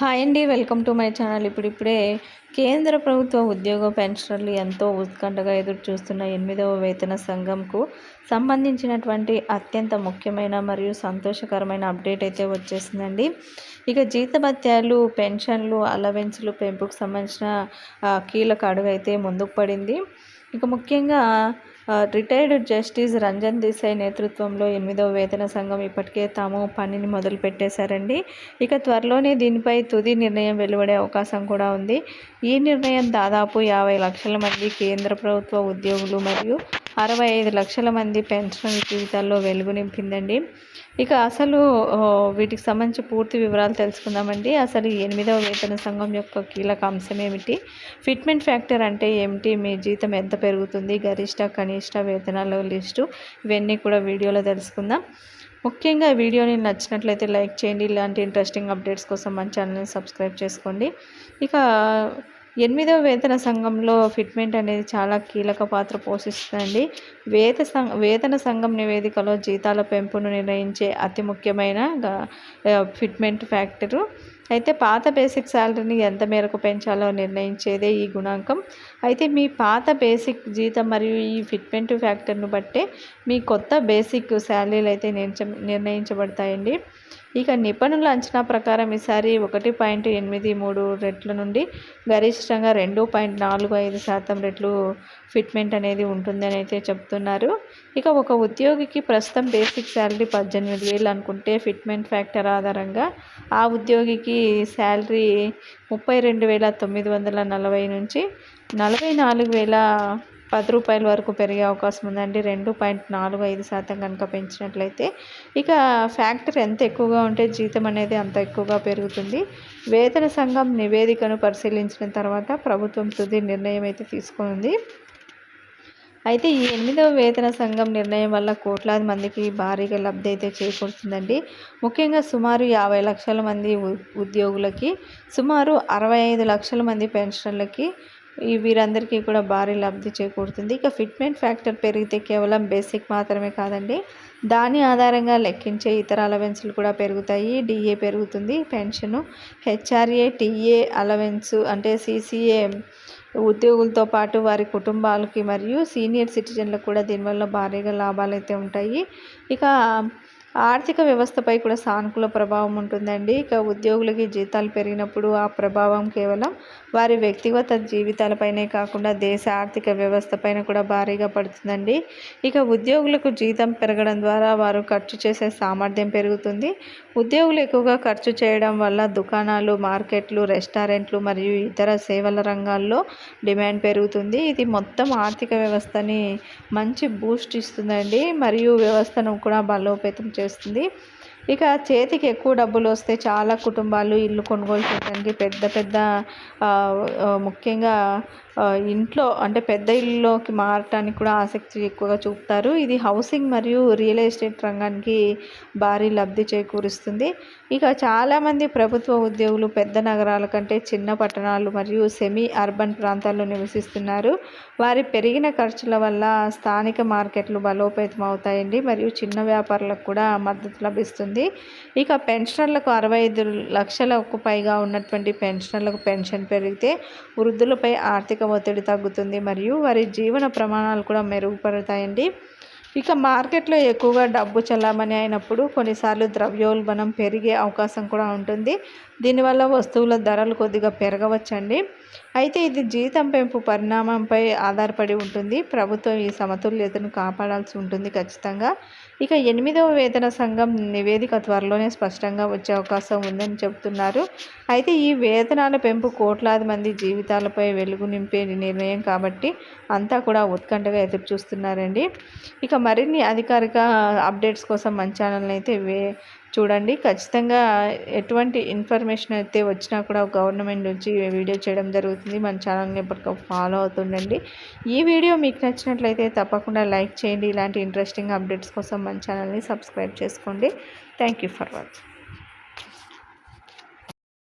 Hi అండి welcome to my channel. ఇప్పుడు ఇప్పుడే కేంద్ర ప్రభుత్వ ఉద్యోగ పెన్షనర్లు ఎంతో ఉత్కంఠగా ఎదురు చూస్తున్న ఎనిమిదవ వేతన సంఘంకు సంబంధించినటువంటి అత్యంత ముఖ్యమైన మరియు సంతోషకరమైన అప్డేట్ అయితే వచ్చేసిందండి. ఇక జీతభత్యాలు పెన్షన్లు అలవెన్స్లు పెంపుకు సంబంధించిన కీలక అడుగు అయితే ముందుకు పడింది. ఇక ముఖ్యంగా రిటైర్డ్ జస్టిస్ రంజన్ దేశాయ్ నేతృత్వంలో ఎనిమిదవ వేతన సంఘం ఇప్పటికే తాము పనిని మొదలు పెట్టేశారండి. ఇక త్వరలోనే దీనిపై తుది నిర్ణయం వెలువడే అవకాశం కూడా ఉంది. ఈ నిర్ణయం దాదాపు యాభై లక్షల మంది కేంద్ర ప్రభుత్వ ఉద్యోగులు మరియు అరవై ఐదు లక్షల మంది పెన్షన్ జీవితాల్లో వెలుగు నింపిందండి. ఇక అసలు వీటికి సంబంధించి పూర్తి వివరాలు తెలుసుకుందామండి. అసలు ఎనిమిదవ వేతన సంఘం యొక్క కీలక అంశం ఏమిటి? ఫిట్మెంట్ ఫ్యాక్టర్ అంటే ఏమిటి? మీ జీతం ఎంత పెరుగుతుంది? గరిష్ట కనిష్ట వేతనాల లిస్టు ఇవన్నీ కూడా వీడియోలో తెలుసుకుందాం. ముఖ్యంగా వీడియోని నచ్చినట్లయితే లైక్ చేయండి. ఇలాంటి ఇంట్రెస్టింగ్ అప్డేట్స్ కోసం మన ఛానల్ని సబ్స్క్రైబ్ చేసుకోండి. ఇక ఎనిమిదవ వేతన సంఘంలో ఫిట్మెంట్ అనేది చాలా కీలక పాత్ర పోషిస్తుంది వేత సం వేతన సంఘం నివేదికలో జీతాల పెంపును నిర్ణయించే అతి ముఖ్యమైన ఫిట్మెంట్ ఫ్యాక్టరు. అయితే పాత బేసిక్ శాలరీని ఎంత మేరకు పెంచాలో నిర్ణయించేదే ఈ గుణాంకం. అయితే మీ పాత బేసిక్ జీతం మరియు ఈ ఫిట్మెంట్ ఫ్యాక్టర్ను బట్టే మీ కొత్త బేసిక్ శాలరీలు అయితే నిర్ణయించబడతాయండి. ఇక నిపుణుల అంచనా ప్రకారం ఈసారి ఒకటి పాయింట్ ఎనిమిది మూడు రెట్ల నుండి గరిష్టంగా రెండు పాయింట్ నాలుగు ఐదు శాతం రెట్లు ఫిట్మెంట్ అనేది ఉంటుందని అయితే చెప్తున్నారు. ఇక ఒక ఉద్యోగికి ప్రస్తుతం బేసిక్ శాలరీ పద్దెనిమిది వేలు అనుకుంటే ఫిట్మెంట్ ఫ్యాక్టర్ ఆధారంగా ఆ ఉద్యోగికి శాలరీ ముప్పై రెండు వేల తొమ్మిది వందల నలభై నుంచి నలభై నాలుగు వేల పది రూపాయల వరకు పెరిగే అవకాశం ఉందండి. రెండు పాయింట్ నాలుగు ఐదు శాతం కనుక పెంచినట్లయితే ఇక ఫ్యాక్టరీ ఎంత ఎక్కువగా ఉంటే జీతం అనేది అంత ఎక్కువగా పెరుగుతుంది. వేతన సంఘం నివేదికను పరిశీలించిన తర్వాత ప్రభుత్వం తుది నిర్ణయం అయితే తీసుకుంది. అయితే ఈ ఎనిమిదవ వేతన సంఘం నిర్ణయం వల్ల కోట్లాది మందికి భారీగా లబ్ధి అయితే చేకూరుతుందండి. ముఖ్యంగా సుమారు యాభై లక్షల మంది ఉద్యోగులకి సుమారు అరవై ఐదు లక్షల మంది పెన్షన్లకి ఈ వీరందరికీ కూడా భారీ లబ్ధి చేకూరుతుంది. ఇక ఫిట్మెంట్ ఫ్యాక్టర్ పెరిగితే కేవలం బేసిక్ మాత్రమే కాదండి. దాని ఆధారంగా లెక్కించే ఇతర అలవెన్స్లు కూడా పెరుగుతాయి. డిఏ పెరుగుతుంది పెన్షను హెచ్ఆర్ఏ టీఏ అలవెన్స్ అంటే సీసీఏ ఉద్యోగులతో పాటు వారి కుటుంబాలకి మరియు సీనియర్ సిటిజన్లకు కూడా దీనివల్ల భారీగా లాభాలు అయితే ఉంటాయి. ఇక ఆర్థిక వ్యవస్థపై కూడా సానుకూల ప్రభావం ఉంటుందండి. ఇక ఉద్యోగులకి జీతాలు పెరిగినప్పుడు ఆ ప్రభావం కేవలం వారి వ్యక్తిగత జీవితాలపైనే కాకుండా దేశ ఆర్థిక వ్యవస్థపైన కూడా భారీగా పడుతుందండి. ఇక ఉద్యోగులకు జీతం పెరగడం ద్వారా వారు ఖర్చు చేసే సామర్థ్యం పెరుగుతుంది. ఉద్యోగులు ఎక్కువగా ఖర్చు చేయడం వల్ల దుకాణాలు మార్కెట్లు రెస్టారెంట్లు మరియు ఇతర సేవల రంగాల్లో డిమాండ్ పెరుగుతుంది. ఇది మొత్తం ఆర్థిక వ్యవస్థని మంచి బూస్ట్ ఇస్తుందండి. మరియు వ్యవస్థను కూడా బలోపేతం చేస్తుంది. చేస్తుంది ఇక చేతికి ఎక్కువ డబ్బులు వస్తే చాలా కుటుంబాలు ఇల్లు కొనుగోలు చేయడానికి పెద్ద పెద్ద ముఖ్యంగా ఇంట్లో అంటే పెద్ద ఇల్లులోకి మారటానికి కూడా ఆసక్తి ఎక్కువగా చూపుతారు. ఇది హౌసింగ్ మరియు రియల్ ఎస్టేట్ రంగానికి భారీ లబ్ధి చేకూరుస్తుంది. ఇక చాలామంది ప్రభుత్వ ఉద్యోగులు పెద్ద నగరాల కంటే చిన్న పట్టణాలు మరియు సెమీ అర్బన్ ప్రాంతాల్లో నివసిస్తున్నారు. వారి పెరిగిన ఖర్చుల వల్ల స్థానిక మార్కెట్లు బలోపేతం అవుతాయండి మరియు చిన్న వ్యాపారులకు కూడా మద్దతు లభిస్తుంది. ఇక పెన్షనర్లకు అరవై ఐదు లక్షలకు పైగా ఉన్నటువంటి పెన్షనర్లకు పెన్షన్ పెరిగితే వృద్ధులపై ఆర్థిక ఒత్తిడి తగ్గుతుంది మరియు వారి జీవన ప్రమాణాలు కూడా మెరుగుపడతాయండి. ఇక మార్కెట్లో ఎక్కువగా డబ్బు చలామణి అయినప్పుడు కొన్నిసార్లు ద్రవ్యోల్బణం పెరిగే అవకాశం కూడా ఉంటుంది. దీనివల్ల వస్తువుల ధరలు కొద్దిగా పెరగవచ్చండి. అయితే ఇది జీతం పెంపు పరిణామంపై ఆధారపడి ఉంటుంది. ప్రభుత్వం ఈ సమతుల్యతను కాపాడాల్సి ఉంటుంది ఖచ్చితంగా. ఇక ఎనిమిదవ వేతన సంఘం నివేదిక త్వరలోనే స్పష్టంగా వచ్చే అవకాశం ఉందని చెబుతున్నారు. అయితే ఈ వేతనాల పెంపు కోట్లాది మంది జీవితాలపై వెలుగు నింపే నిర్ణయం కాబట్టి అంతా కూడా ఉత్కంఠగా ఎదురు చూస్తున్నారండి. ఇక మరిన్ని అధికారిక అప్డేట్స్ కోసం మన ఛానల్ని అయితే వే చూడండి. ఖచ్చితంగా ఎటువంటి ఇన్ఫర్మేషన్ అయితే వచ్చినా కూడా గవర్నమెంట్ నుంచి వీడియో చేయడం జరుగుతుంది. మన ఛానల్ని ఎప్పటికప్పుడు ఫాలో అవుతుండండి. ఈ వీడియో మీకు నచ్చినట్లయితే తప్పకుండా లైక్ చేయండి. ఇలాంటి ఇంట్రెస్టింగ్ అప్డేట్స్ కోసం మన ఛానల్ని సబ్స్క్రైబ్ చేసుకోండి. Thank you for watching.